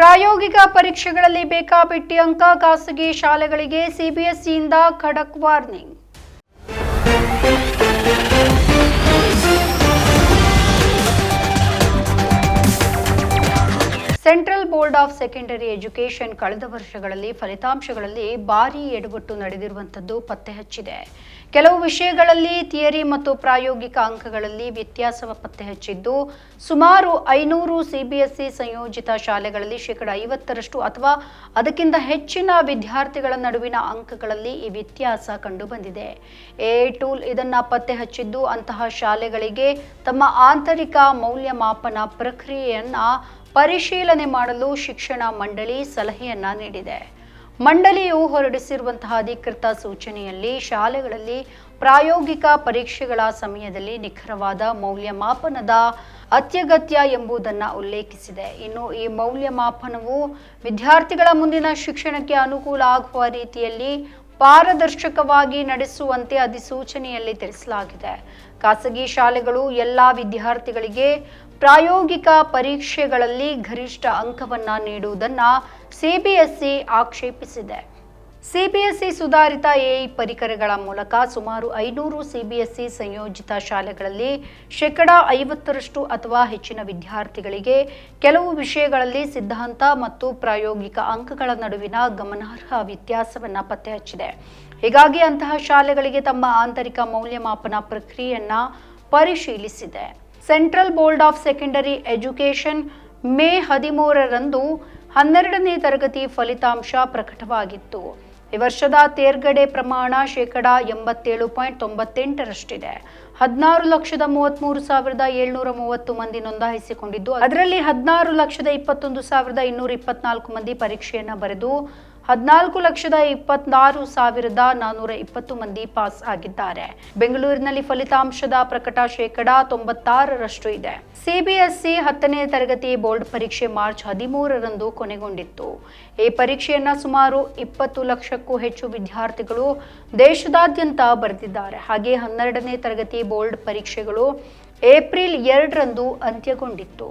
ಪ್ರಾಯೋಗಿಕ ಪರೀಕ್ಷೆಗಳಲ್ಲಿ ಬೇಕಾಬಿಟ್ಟಿ ಅಂಕ ಖಾಸಗಿ ಶಾಲೆಗಳಿಗೆ ಸಿಬಿಎಸ್ಇಯಿಂದ ಖಡಕ್ warning. Central board of secondary education ಕಳೆದ ವರ್ಷಗಳಲ್ಲಿ ಫಲಿತಾಂಶಗಳಲ್ಲಿ ಭಾರೀ ಎಡವಟ್ಟು ನಡೆದಿರುವಂಥದ್ದು ಪತ್ತೆ ಹಚ್ಚಿದೆ. ಕೆಲವು ವಿಷಯಗಳಲ್ಲಿ ಥಿಯರಿ ಮತ್ತು ಪ್ರಾಯೋಗಿಕ ಅಂಕಗಳಲ್ಲಿ ವ್ಯತ್ಯಾಸ ಪತ್ತೆ ಹಚ್ಚಿದ್ದು, ಸುಮಾರು ಐನೂರು ಸಿಬಿಎಸ್ಇ ಸಂಯೋಜಿತ ಶಾಲೆಗಳಲ್ಲಿ ಶೇಕಡ ಐವತ್ತರಷ್ಟು ಅಥವಾ ಅದಕ್ಕಿಂತ ಹೆಚ್ಚಿನ ವಿದ್ಯಾರ್ಥಿಗಳ ನಡುವಿನ ಅಂಕಗಳಲ್ಲಿ ಈ ವ್ಯತ್ಯಾಸ ಕಂಡುಬಂದಿದೆ. ಎ ಟೂಲ್ ಇದನ್ನ ಪತ್ತೆ ಹಚ್ಚಿದ್ದು, ಅಂತಹ ಶಾಲೆಗಳಿಗೆ ತಮ್ಮ ಆಂತರಿಕ ಮೌಲ್ಯಮಾಪನ ಪ್ರಕ್ರಿಯೆಯನ್ನ ಪರಿಶೀಲನೆ ಮಾಡಲು ಶಿಕ್ಷಣ ಮಂಡಳಿ ಸಲಹೆಯನ್ನ ನೀಡಿದೆ. ಮಂಡಳಿಯು ಹೊರಡಿಸಿರುವಂತಹ ಅಧಿಕೃತ ಸೂಚನೆಯಲ್ಲಿ ಶಾಲೆಗಳಲ್ಲಿ ಪ್ರಾಯೋಗಿಕ ಪರೀಕ್ಷೆಗಳ ಸಮಯದಲ್ಲಿ ನಿಖರವಾದ ಮೌಲ್ಯಮಾಪನದ ಅತ್ಯಗತ್ಯ ಎಂಬುದನ್ನು ಉಲ್ಲೇಖಿಸಿದೆ. ಇನ್ನು ಈ ಮೌಲ್ಯಮಾಪನವು ವಿದ್ಯಾರ್ಥಿಗಳ ಮುಂದಿನ ಶಿಕ್ಷಣಕ್ಕೆ ಅನುಕೂಲ ಆಗುವ ರೀತಿಯಲ್ಲಿ ಪಾರದರ್ಶಕವಾಗಿ ನಡೆಸುವಂತೆ ಅಧಿಸೂಚನೆಯಲ್ಲಿ ತಿಳಿಸಲಾಗಿದೆ. ಖಾಸಗಿ ಶಾಲೆಗಳು ಎಲ್ಲ ವಿದ್ಯಾರ್ಥಿಗಳಿಗೆ ಪ್ರಾಯೋಗಿಕ ಪರೀಕ್ಷೆಗಳಲ್ಲಿ ಗರಿಷ್ಠ ಅಂಕವನ್ನ ನೀಡುವುದನ್ನ ಸಿಬಿಎಸ್ಇ ಆಕ್ಷೇಪಿಸಿದೆ. ಸಿಬಿಎಸ್ಇ ಸುಧಾರಿತ ಎಐ ಪರಿಕರಗಳ ಮೂಲಕ ಸುಮಾರು ಐನೂರು ಸಿಬಿಎಸ್ಇ ಸಂಯೋಜಿತ ಶಾಲೆಗಳಲ್ಲಿ ಶೇಕಡ ಐವತ್ತರಷ್ಟು ಅಥವಾ ಹೆಚ್ಚಿನ ವಿದ್ಯಾರ್ಥಿಗಳಿಗೆ ಕೆಲವು ವಿಷಯಗಳಲ್ಲಿ ಸಿದ್ಧಾಂತ ಮತ್ತು ಪ್ರಾಯೋಗಿಕ ಅಂಕಗಳ ನಡುವಿನ ಗಮನಾರ್ಹ ವ್ಯತ್ಯಾಸವನ್ನು ಪತ್ತೆಹಚ್ಚಿದೆ. ಹೀಗಾಗಿ ಅಂತಹ ಶಾಲೆಗಳಿಗೆ ತಮ್ಮ ಆಂತರಿಕ ಮೌಲ್ಯಮಾಪನ ಪ್ರಕ್ರಿಯೆಯನ್ನ ಪರಿಶೀಲಿಸಿದೆ. Central board of secondary education May ಹದಿಮೂರರಂದು ಹನ್ನೆರಡನೇ ತರಗತಿ ಫಲಿತಾಂಶ ಪ್ರಕಟವಾಗಿತ್ತು. ಈ ವರ್ಷದ ತೇರ್ಗಡೆ ಪ್ರಮಾಣ ಶೇಕಡ ಎಂಬತ್ತೇಳು ಪಾಯಿಂಟ್ ತೊಂಬತ್ತೆಂಟರಷ್ಟಿದೆ. ಹದಿನಾರು ಲಕ್ಷದ ಮೂವತ್ಮೂರು ಸಾವಿರದ ಏಳ್ನೂರ ಮೂವತ್ತು ಮಂದಿ ನೋಂದಾಯಿಸಿಕೊಂಡಿದ್ದು, ಅದರಲ್ಲಿ ಹದಿನಾರು ಲಕ್ಷದ ಇಪ್ಪತ್ತೊಂದು ಸಾವಿರದ ಇನ್ನೂರ ಇಪ್ಪತ್ನಾಲ್ಕು ಮಂದಿ ಪರೀಕ್ಷೆಯನ್ನು ಬರೆದು ಹದಿನಾಲ್ಕು ಲಕ್ಷದ ಇಪ್ಪತ್ನಾರು ಸಾವಿರದ ನಾನೂರ ಇಪ್ಪತ್ತು ಮಂದಿ ಪಾಸ್ ಆಗಿದ್ದಾರೆ. ಬೆಂಗಳೂರಿನಲ್ಲಿ ಫಲಿತಾಂಶದ ಪ್ರಕಟ ಶೇಕಡ ತೊಂಬತ್ತಾರರಷ್ಟು ಇದೆ. ಸಿಬಿಎಸ್ಇ ಹತ್ತನೇ ತರಗತಿ ಬೋರ್ಡ್ ಪರೀಕ್ಷೆ ಮಾರ್ಚ್ ಹದಿಮೂರರಂದು ಕೊನೆಗೊಂಡಿತ್ತು. ಈ ಪರೀಕ್ಷೆಯನ್ನ ಸುಮಾರು ಇಪ್ಪತ್ತು ಲಕ್ಷಕ್ಕೂ ಹೆಚ್ಚು ವಿದ್ಯಾರ್ಥಿಗಳು ದೇಶದಾದ್ಯಂತ ಬರೆದಿದ್ದಾರೆ. ಹಾಗೆ ಹನ್ನೆರಡನೇ ತರಗತಿ ಬೋರ್ಡ್ ಪರೀಕ್ಷೆಗಳು ಏಪ್ರಿಲ್ ಎರಡರಂದು ಅಂತ್ಯಗೊಂಡಿತ್ತು.